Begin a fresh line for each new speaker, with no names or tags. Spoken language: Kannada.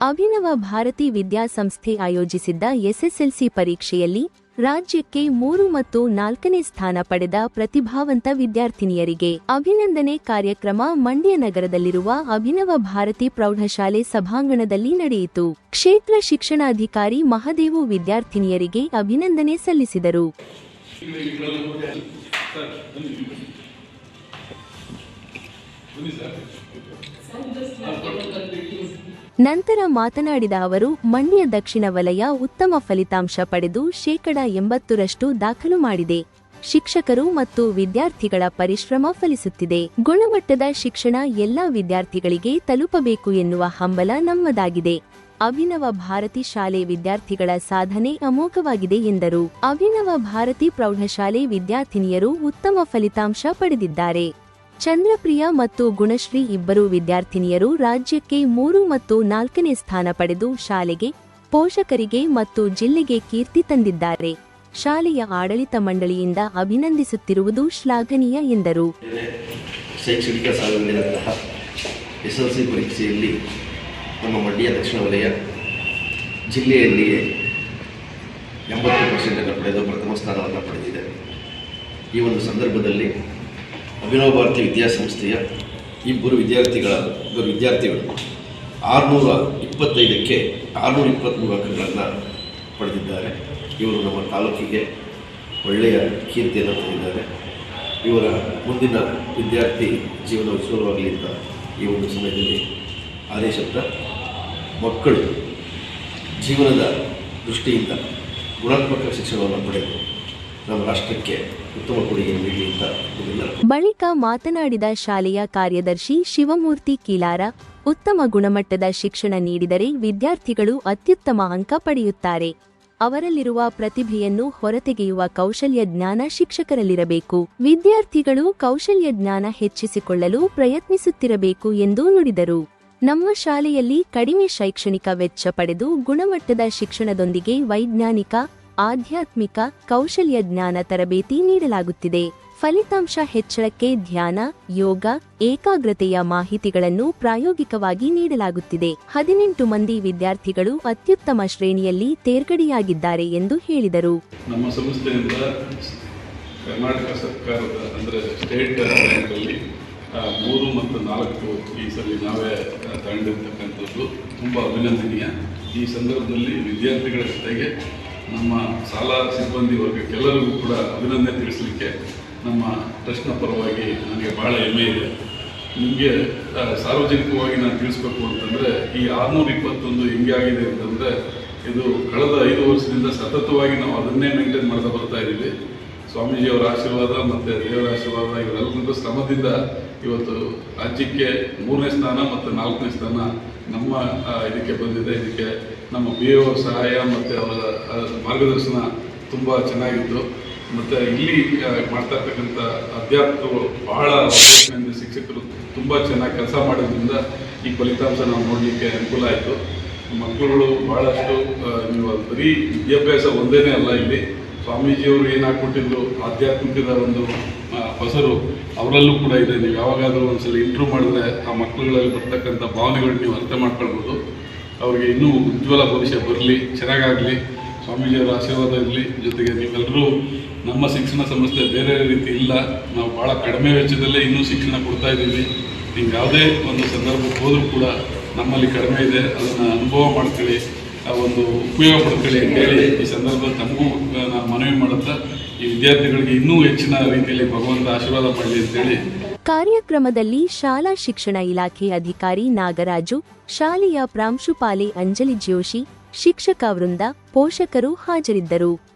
ಅಭಿನವ ಭಾರತಿ ವಿದ್ಯಾಸಂಸ್ಥೆ ಆಯೋಜಿಸಿದ್ದ ಎಸ್ಎಸ್ಎಲ್ಸಿ ಪರೀಕ್ಷೆಯಲ್ಲಿ ರಾಜ್ಯಕ್ಕೆ ಮೂರು ಮತ್ತು ನಾಲ್ಕನೇ ಸ್ಥಾನ ಪಡೆದ ಪ್ರತಿಭಾವಂತ ವಿದ್ಯಾರ್ಥಿನಿಯರಿಗೆ ಅಭಿನಂದನೆ ಕಾರ್ಯಕ್ರಮ ಮಂಡ್ಯ ನಗರದಲ್ಲಿರುವ ಅಭಿನವ ಭಾರತಿ ಪ್ರೌಢಶಾಲೆ ಸಭಾಂಗಣದಲ್ಲಿ ನಡೆಯಿತು. ಕ್ಷೇತ್ರ ಶಿಕ್ಷಣಾಧಿಕಾರಿ ಮಹದೇವು ವಿದ್ಯಾರ್ಥಿನಿಯರಿಗೆ ಅಭಿನಂದನೆ ಸಲ್ಲಿಸಿದರು. ನಂತರ ಮಾತನಾಡಿದ ಅವರು, ಮಂಡ್ಯ ದಕ್ಷಿಣ ವಲಯ ಉತ್ತಮ ಫಲಿತಾಂಶ ಪಡೆದು ಶೇಕಡ ಎಂಬತ್ತರಷ್ಟು ದಾಖಲು ಮಾಡಿದೆ. ಶಿಕ್ಷಕರು ಮತ್ತು ವಿದ್ಯಾರ್ಥಿಗಳ ಪರಿಶ್ರಮ ಫಲಿಸುತ್ತಿದೆ. ಗುಣಮಟ್ಟದ ಶಿಕ್ಷಣ ಎಲ್ಲಾ ವಿದ್ಯಾರ್ಥಿಗಳಿಗೆ ತಲುಪಬೇಕು ಎನ್ನುವ ಹಂಬಲ ನಮ್ಮದಾಗಿದೆ. ಅಭಿನವ ಭಾರತಿ ಶಾಲೆ ವಿದ್ಯಾರ್ಥಿಗಳ ಸಾಧನೆ ಅಮೋಘವಾಗಿದೆ ಎಂದರು. ಅಭಿನವ ಭಾರತಿ ಪ್ರೌಢಶಾಲೆ ವಿದ್ಯಾರ್ಥಿನಿಯರು ಉತ್ತಮ ಫಲಿತಾಂಶ ಪಡೆದಿದ್ದಾರೆ. ಚಂದ್ರಪ್ರಿಯ ಮತ್ತು ಗುಣಶ್ರೀ ಇಬ್ಬರು ವಿದ್ಯಾರ್ಥಿನಿಯರು ರಾಜ್ಯಕ್ಕೆ ಮೂರು ಮತ್ತು ನಾಲ್ಕನೇ ಸ್ಥಾನ ಪಡೆದು ಶಾಲೆಗೆ, ಪೋಷಕರಿಗೆ ಮತ್ತು ಜಿಲ್ಲೆಗೆ ಕೀರ್ತಿ ತಂದಿದ್ದಾರೆ. ಶಾಲೆಯ ಆಡಳಿತ ಮಂಡಳಿಯಿಂದ ಅಭಿನಂದಿಸುತ್ತಿರುವುದು ಶ್ಲಾಘನೀಯ ಎಂದರು.
ಶೈಕ್ಷಣಿಕ ಸಾಲಿನಂತಹ ಎಸ್ ಎಲ್ ಸಿ ಪರೀಕ್ಷೆಯಲ್ಲಿ ನಮ್ಮ ಮಂಡ್ಯ ದಕ್ಷಿಣ ವಲಯ ಜಿಲ್ಲೆಯಲ್ಲಿಯೇ ಎಂಬತ್ತು ಪರ್ಸೆಂಟನ್ನು ಪಡೆದು ಪ್ರಥಮ ಸ್ಥಾನವನ್ನು ಪಡೆದಿದೆ. ಈ ಒಂದು ಸಂದರ್ಭದಲ್ಲಿ ಅಭಿನವ ಭಾರತಿ ವಿದ್ಯಾಸಂಸ್ಥೆಯ ಇಬ್ಬರು ವಿದ್ಯಾರ್ಥಿಗಳ ಇಬ್ಬರು ವಿದ್ಯಾರ್ಥಿಗಳು ಆರುನೂರ ಇಪ್ಪತ್ತೈದಕ್ಕೆ ಆರುನೂರ ಇಪ್ಪತ್ತ್ಮೂರು ಅಂಕಗಳನ್ನು ಪಡೆದಿದ್ದಾರೆ. ಇವರು ನಮ್ಮ ತಾಲೂಕಿಗೆ ಒಳ್ಳೆಯ ಕೀರ್ತಿಯನ್ನು ತಂದಿದ್ದಾರೆ. ಇವರ ಮುಂದಿನ ವಿದ್ಯಾರ್ಥಿ ಜೀವನ ಉಜ್ವಲವಾಗಲಿ ಅಂತ ಈ ಒಂದು ಸಮಯದಲ್ಲಿ ಆದೇಶಪ್ಪ, ಮಕ್ಕಳು ಜೀವನದ ದೃಷ್ಟಿಯಿಂದ ಗುಣಾತ್ಮಕ ಶಿಕ್ಷಣವನ್ನು ಪಡೆದು ನಮ್ಮ ರಾಷ್ಟ್ರಕ್ಕೆ ಉತ್ತಮ ಕೊಡುಗೆ ನೀಡಲಿ ಅಂತ
ಬಳಿಕ ಮಾತನಾಡಿದ ಶಾಲೆಯ ಕಾರ್ಯದರ್ಶಿ ಶಿವಮೂರ್ತಿ ಕೀಲಾರ, ಉತ್ತಮ ಗುಣಮಟ್ಟದ ಶಿಕ್ಷಣ ನೀಡಿದರೆ ವಿದ್ಯಾರ್ಥಿಗಳು ಅತ್ಯುತ್ತಮ ಅಂಕ ಪಡೆಯುತ್ತಾರೆ. ಅವರಲ್ಲಿರುವ ಪ್ರತಿಭೆಯನ್ನು ಹೊರತೆಗೆಯುವ ಕೌಶಲ್ಯ ಜ್ಞಾನ ಶಿಕ್ಷಕರಲ್ಲಿರಬೇಕು. ವಿದ್ಯಾರ್ಥಿಗಳು ಕೌಶಲ್ಯ ಜ್ಞಾನ ಹೆಚ್ಚಿಸಿಕೊಳ್ಳಲು ಪ್ರಯತ್ನಿಸುತ್ತಿರಬೇಕು ಎಂದು ನುಡಿದರು. ನಮ್ಮ ಶಾಲೆಯಲ್ಲಿ ಕಡಿಮೆ ಶೈಕ್ಷಣಿಕ ವೆಚ್ಚ ಪಡೆದು ಗುಣಮಟ್ಟದ ಶಿಕ್ಷಣದೊಂದಿಗೆ ವೈಜ್ಞಾನಿಕ, ಆಧ್ಯಾತ್ಮಿಕ ಕೌಶಲ್ಯ ಜ್ಞಾನ ತರಬೇತಿ ನೀಡಲಾಗುತ್ತಿದೆ. ಫಲಿತಾಂಶ ಹೆಚ್ಚಳಕ್ಕೆ ಧ್ಯಾನ ಯೋಗ ಏಕಾಗ್ರತೆಯ ಮಾಹಿತಿಗಳನ್ನು ಪ್ರಾಯೋಗಿಕವಾಗಿ ನೀಡಲಾಗುತ್ತಿದೆ. ಹದಿನೆಂಟು ಮಂದಿ ವಿದ್ಯಾರ್ಥಿಗಳು ಅತ್ಯುತ್ತಮ ಶ್ರೇಣಿಯಲ್ಲಿ ತೇರ್ಗಡೆಯಾಗಿದ್ದಾರೆ ಎಂದು ಹೇಳಿದರು.
ನಮ್ಮ ಸಂಸ್ಥೆಯಿಂದ ಕರ್ನಾಟಕ ಸರ್ಕಾರದ ಅಂದರೆ ಸ್ಟೇಟ್ ರ್ಯಾಂಕಲ್ಲಿ ಆ, ಮೂರು ಮತ್ತು ನಾಲ್ಕು ಈ ಸಲ ನಾವೇ ತಗೊಂಡಿರ್ತಕ್ಕಂಥದ್ದು ತುಂಬ ಅಭಿನಂದನೀಯ. ಈ ಸಂದರ್ಭದಲ್ಲಿ ವಿದ್ಯಾರ್ಥಿಗಳ ಜೊತೆಗೆ ನಮ್ಮ ಶಾಲಾ ಸಿಬ್ಬಂದಿ ವರ್ಗಕ್ಕೆಲ್ಲರಿಗೂ ಕೂಡ ಅಭಿನಂದನೆ ತಿಳಿಸಲಿಕ್ಕೆ ನಮ್ಮ ಟ್ರಸ್ಟ್ನ ಪರವಾಗಿ ನನಗೆ ಬಹಳ ಹೆಮ್ಮೆ ಇದೆ. ನಿಮಗೆ ಸಾರ್ವಜನಿಕವಾಗಿ ನಾನು ತಿಳಿಸ್ಬೇಕು ಅಂತಂದರೆ, ಈ ಆರುನೂರ ಇಪ್ಪತ್ತೊಂದು ಹೆಂಗೆ ಆಗಿದೆ ಅಂತಂದರೆ, ಇದು ಕಳೆದ ಐದು ವರ್ಷದಿಂದ ಸತತವಾಗಿ ನಾವು ಅದನ್ನೇ ಮೇಂಟೈನ್ ಮಾಡ್ತಾ ಬರ್ತಾ ಇದ್ದೀವಿ. ಸ್ವಾಮೀಜಿಯವರ ಆಶೀರ್ವಾದ ಮತ್ತು ದೇವರ ಆಶೀರ್ವಾದ, ಇವರೆಲ್ಲರಿಗೂ ಶ್ರಮದಿಂದ ಇವತ್ತು ರಾಜ್ಯಕ್ಕೆ ಮೂರನೇ ಸ್ಥಾನ ಮತ್ತು ನಾಲ್ಕನೇ ಸ್ಥಾನ ನಮ್ಮ ಇದಕ್ಕೆ ಬಂದಿದೆ. ಇದಕ್ಕೆ ನಮ್ಮ ಬಿ ಎ ಸಹಾಯ ಮತ್ತು ಅವರ ಮಾರ್ಗದರ್ಶನ ತುಂಬ ಚೆನ್ನಾಗಿತ್ತು. ಮತ್ತು ಇಲ್ಲಿ ಮಾಡ್ತಾ ಇರ್ತಕ್ಕಂಥ ಅಧ್ಯಾಪಕರು ಬಹಳ ಶಿಕ್ಷಕರು ತುಂಬ ಚೆನ್ನಾಗಿ ಕೆಲಸ ಮಾಡೋದ್ರಿಂದ ಈ ಫಲಿತಾಂಶ ನಾವು ನೋಡಲಿಕ್ಕೆ ಅನುಕೂಲ ಆಯಿತು. ಮಕ್ಕಳುಗಳು ಭಾಳಷ್ಟು ನೀವು ಬರೀ ವಿದ್ಯಾಭ್ಯಾಸ ಒಂದೇ ಅಲ್ಲ ಇಲ್ಲಿ. ಸ್ವಾಮೀಜಿಯವರು ಏನು ಹಾಕ್ಕೊಟ್ಟಿದ್ರು ಆಧ್ಯಾತ್ಮಿಕದ ಒಂದು ಹೊಸರು ಅವರಲ್ಲೂ ಕೂಡ ಇದೆ. ನೀವು ಯಾವಾಗಾದರೂ ಒಂದ್ಸಲ ಇಂಟ್ರೂವ್ ಮಾಡಿದ್ರೆ ಆ ಮಕ್ಕಳುಗಳಲ್ಲಿ ಬರ್ತಕ್ಕಂಥ ಭಾವನೆಗಳನ್ನ ನೀವು ಅರ್ಥ ಮಾಡ್ಕೊಳ್ಬೋದು. ಅವ್ರಿಗೆ ಇನ್ನೂ ಉಜ್ವಲ ಭವಿಷ್ಯ ಬರಲಿ, ಚೆನ್ನಾಗಾಗಲಿ. ಸ್ವಾಮೀಜಿಯವರ ಆಶೀರ್ವಾದ ಇರಲಿ ಜೊತೆಗೆ ನೀವೆಲ್ಲರೂ ನಮ್ಮ ಶಿಕ್ಷಣ ಸಂಸ್ಥೆ ಬೇರೆ ರೀತಿ ಇಲ್ಲ. ನಾವು ಭಾಳ ಕಡಿಮೆ ವೆಚ್ಚದಲ್ಲೇ ಇನ್ನೂ ಶಿಕ್ಷಣ ಕೊಡ್ತಾ ಇದ್ದೀವಿ. ನೀವು ಯಾವುದೇ ಒಂದು ಸಂದರ್ಭಕ್ಕೆ ಹೋದರೂ ಕೂಡ ನಮ್ಮಲ್ಲಿ ಕಡಿಮೆ ಇದೆ. ಅದನ್ನು ಅನುಭವ ಮಾಡ್ಕೊಳ್ಳಿ. ಆ ಒಂದು ಉಪಯೋಗ ಪಡ್ಕೊಳ್ಳಿ ಅಂತೇಳಿ ಈ ಸಂದರ್ಭದಲ್ಲಿ ತಮಗೂ ನಾನು ಮನವಿ ಮಾಡುತ್ತಾ ಈ ವಿದ್ಯಾರ್ಥಿಗಳಿಗೆ ಇನ್ನೂ ಹೆಚ್ಚಿನ ರೀತಿಯಲ್ಲಿ ಭಗವಂತ ಆಶೀರ್ವಾದ ಮಾಡಲಿ ಅಂತೇಳಿ
ಕಾರ್ಯಕ್ರಮದಲ್ಲಿ ಶಾಲಾ ಶಿಕ್ಷಣ ಇಲಾಖೆ ಅಧಿಕಾರಿ ನಾಗರಾಜು, ಶಾಲೆಯ ಪ್ರಾಂಶುಪಾಲೆ ಅಂಜಲಿ ಜೋಶಿ ಶಿಕ್ಷಕ ವೃಂದ ಪೋಷಕರು ಹಾಜರಿದ್ದರು.